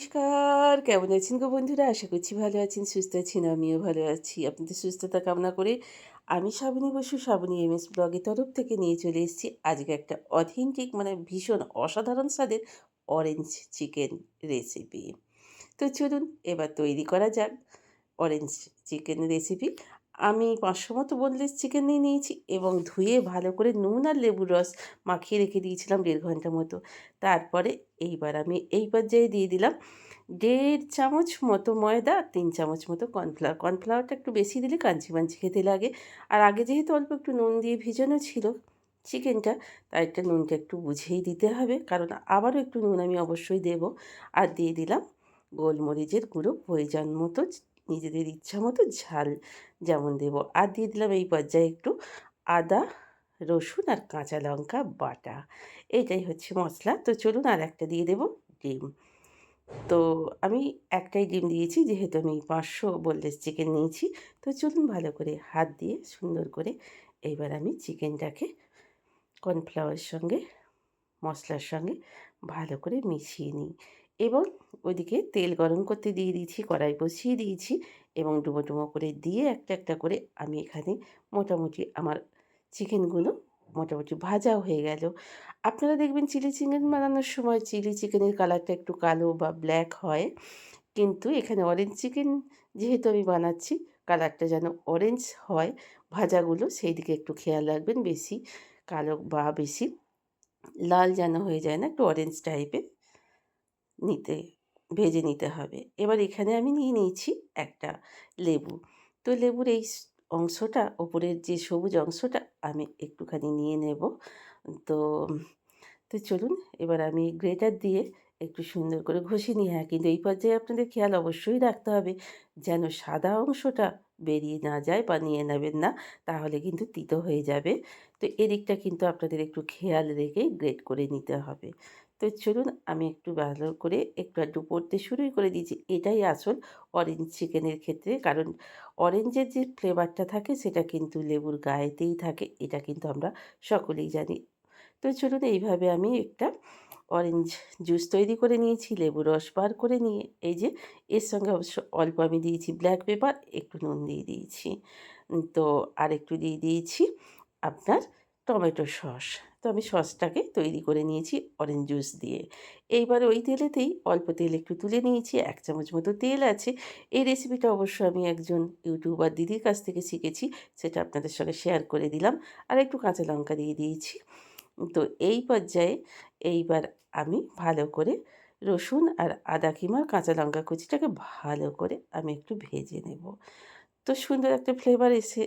নমস্কার। কেমন আছেন গো বন্ধুরা? আশা করছি ভালো আছেন, সুস্থ আছেন, আমিও ভালো আছি। আপনাদের সুস্থতা কামনা করে আমি শ্রাবণী বসু শ্রাবণী এম এস ব্লগের তরফ থেকে নিয়ে চলে এসেছি আজকে একটা অথেন্টিক মানে ভীষণ অসাধারণ স্বাদের অরেঞ্জ চিকেন রেসিপি তো চলুন এবার তৈরি করা যাক অরেঞ্জ চিকেন রেসিপি আমি পাঁচশো মতো বোনলেস চিকেন নিয়ে নিয়েছি এবং ধুয়ে ভালো করে নুন আর লেবুর রস মাখিয়ে রেখে দিয়েছিলাম দেড় ঘণ্টা মতো। তারপরে এইবার আমি এই পর্যায়ে দিয়ে দিলাম দেড় চামচ মতো ময়দা, তিন চামচ মতো কর্নফ্লাওয়ার। কর্নফ্লাওয়ারটা একটু বেশি দিলে কাঞ্চি মাঞ্চি খেতে লাগে। আর আগে যেহেতু অল্প একটু নুন দিয়ে ভিজানো ছিল চিকেনটা, তাই একটা নুনটা একটু বুঝেই দিতে হবে। কারণ আবারও একটু নুন আমি অবশ্যই দেব। আর দিয়ে দিলাম গোলমরিচের গুঁড়ো, প্রয়োজন মতো নিজেদের ইচ্ছা মতো ঝাল যেমন দেব। আর দিয়ে দিলাম এই পর্যায়ে একটু আদা, রসুন আর কাঁচা লঙ্কা বাটা। এটাই হচ্ছে মশলা তো চলুন আর একটা দিয়ে দেব ডিম। তো আমি একটাই ডিম দিয়েছি, যেহেতু আমি পাঁচশো বললেস চিকেন নিয়েছি। তো চলুন ভালো করে হাত দিয়ে সুন্দর করে এইবার আমি চিকেনটাকে কর্নফ্লাওয়ারের সঙ্গে মশলার সঙ্গে ভালো করে মিশিয়ে নিই। এবং ওইদিকে তেল গরম করতে দিয়ে দিয়েছি, কড়াই বসিয়ে দিয়েছি এবং ডুবো ডুবো করে দিয়ে একটা একটা করে আমি এখানে মোটামুটি আমার চিকেনগুলো মোটামুটি ভাজাও হয়ে গেল। আপনারা দেখবেন চিলি চিকেন বানানোর সময় চিলি চিকেনের কালারটা একটু কালো বা ব্ল্যাক হয়, কিন্তু এখানে অরেঞ্জ চিকেন যেহেতু আমি বানাচ্ছি, কালারটা যেন অরেঞ্জ হয়, ভাজাগুলো সেই দিকে একটু খেয়াল রাখবেন, বেশি কালো বা বেশি লাল যেন হয়ে যায় না, একটু অরেঞ্জ টাইপের। নিতে, ভেজে নিতে হবে। এবার এখানে আমি নিয়ে নিয়েছি একটা লেবু। তো লেবুর এই অংশটা, ওপরের যে সবুজ অংশটা, আমি একটুখানি নিয়ে নেব। তো তো চলুন, এবার আমি গ্রেটার দিয়ে একটু সুন্দর করে ঘষে নিয়ে হ্যাঁ কিন্তু এই পর্যায়ে আপনাদের খেয়াল অবশ্যই রাখতে হবে, যেন সাদা অংশটা বেরিয়ে না যায় বা নিয়ে নেবেন না, তাহলে কিন্তু তিতো হয়ে যাবে। তো এদিকটা কিন্তু আপনাদের একটু খেয়াল রেখে গ্রেট করে নিতে হবে। তো চলুন আমি একটু ভালো করে একটু একটু পড়তে শুরুই করে দিয়েছি। এটাই আসল অরেঞ্জ চিকেনের ক্ষেত্রে। কারণ অরেঞ্জের যে ফ্লেভারটা থাকে, সেটা কিন্তু লেবুর গায়েতেই থাকে। এটা কিন্তু আমরা সকলেই জানি। তো চলুন এইভাবে আমি একটা অরেঞ্জ জুস তৈরি করে নিয়েছি, লেবু রস বার করে নিয়ে। এই যে, এর সঙ্গে অবশ্য অল্প আমি দিয়েছি ব্ল্যাক পেপার একটু নুন দিয়ে দিয়েছি। তো আর একটু দিয়ে দিয়েছি আপনার টমেটো সস। তো আমি সসটাকে তৈরি করে নিয়েছি অরেঞ্জ জুস দিয়ে। এইবার ওই তেলেতেই অল্প তেল একটু তুলে নিয়েছি, এক চামচ মতো তেল আছে। এই রেসিপিটা অবশ্য আমি একজন ইউটিউবার দিদির কাছ থেকে শিখেছি, সেটা আপনাদের সঙ্গে শেয়ার করে দিলাম। আর একটু কাঁচা লঙ্কা দিয়ে দিয়েছি। তো এই পর্যায়ে এইবার আমি ভালো করে রসুন আর আদা কিমার কাঁচা লঙ্কা কুচিটাকে ভালো করে আমি একটু ভেজে নেব। তো সুন্দর একটা ফ্লেভার এসে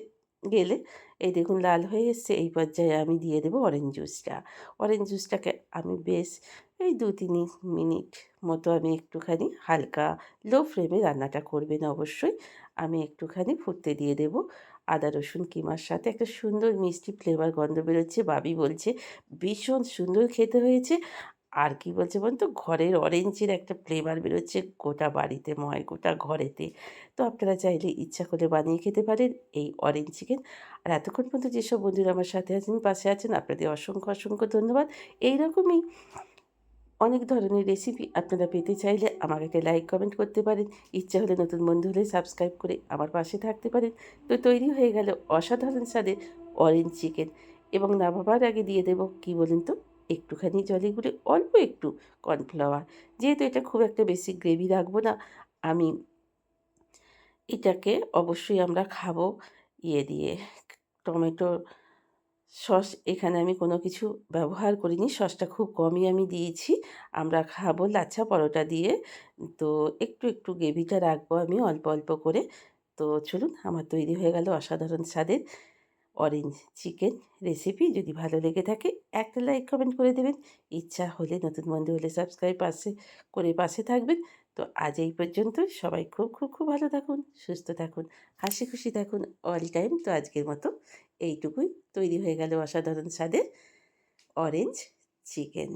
গেলে এই দেখুন লাল হয়ে এসছে, এই পর্যায়ে আমি দিয়ে দেবো অরেঞ্জ জুসটা অরেঞ্জ জুসটাকে আমি বেশ এই দু তিন মিনিট মতো আমি একটুখানি হালকা লো ফ্লেমে রান্নাটা করবেন অবশ্যই। আমি একটুখানি ফুটতে দিয়ে দেব। আদা, রসুন, কিমার সাথে একটা সুন্দর মিষ্টি ফ্লেভার গন্ধ বেরোচ্ছে। বাবি বলছে, ভীষণ সুন্দর খেতে হয়েছে। আর কি বলছে বলুন তো ঘরের অরেঞ্জের একটা ফ্লেভার বেরোচ্ছে গোটা বাড়িতে, ময়, গোটা ঘরেতে। তো আপনারা চাইলে ইচ্ছা করে বানিয়ে খেতে পারেন এই অরেঞ্জ চিকেন আর এতক্ষণ পর্যন্ত যেসব বন্ধুরা আমার সাথে আছেন, পাশে আছেন, আপনাদের অসংখ্য অসংখ্য ধন্যবাদ। এইরকমই অনেক ধরনের রেসিপি আপনারা পেতে চাইলে আমাকে একটা লাইক কমেন্ট করতে পারেন। ইচ্ছা হলে নতুন বন্ধু হলে সাবস্ক্রাইব করে আমার পাশে থাকতে পারেন। তো তৈরি হয়ে গেল অসাধারণ স্বাদের অরেঞ্জ চিকেন এবং নামাবার আগে দিয়ে দেবো, কি বলুন তো? একটুখানি জলে গুলে অল্প একটু কর্নফ্লাওয়ার। যেহেতু এটা খুব একটা বেশি গ্রেভি রাখব না, আমি এটাকে অবশ্যই আমরা খাব। ইয়ে দিয়ে টমেটো সস এখানে আমি কোনো কিছু ব্যবহার করিনি, সসটা খুব কমই আমি দিয়েছি। আমরা খাব লাচ্ছা পরোটা দিয়ে। তো একটু একটু গ্রেভিটা রাখব আমি অল্প অল্প করে। তো চলুন, আমার তৈরি হয়ে গেল অসাধারণ স্বাদের অরেঞ্জ চিকেন রেসিপি যদি ভালো লেগে থাকে, একটা লাইক কমেন্ট করে দেবেন। ইচ্ছা হলে নতুন বন্ধু হলে সাবস্ক্রাইব পাশে, করে পাশে থাকবেন। তো আজ এই পর্যন্ত সবাই খুব খুব খুব ভালো থাকুন, সুস্থ থাকুন, হাসি খুশি থাকুন অল টাইম তো আজকের মতো এইটুকুই। তৈরি হয়ে গেল অসাধারণ স্বাদের অরেঞ্জ চিকেন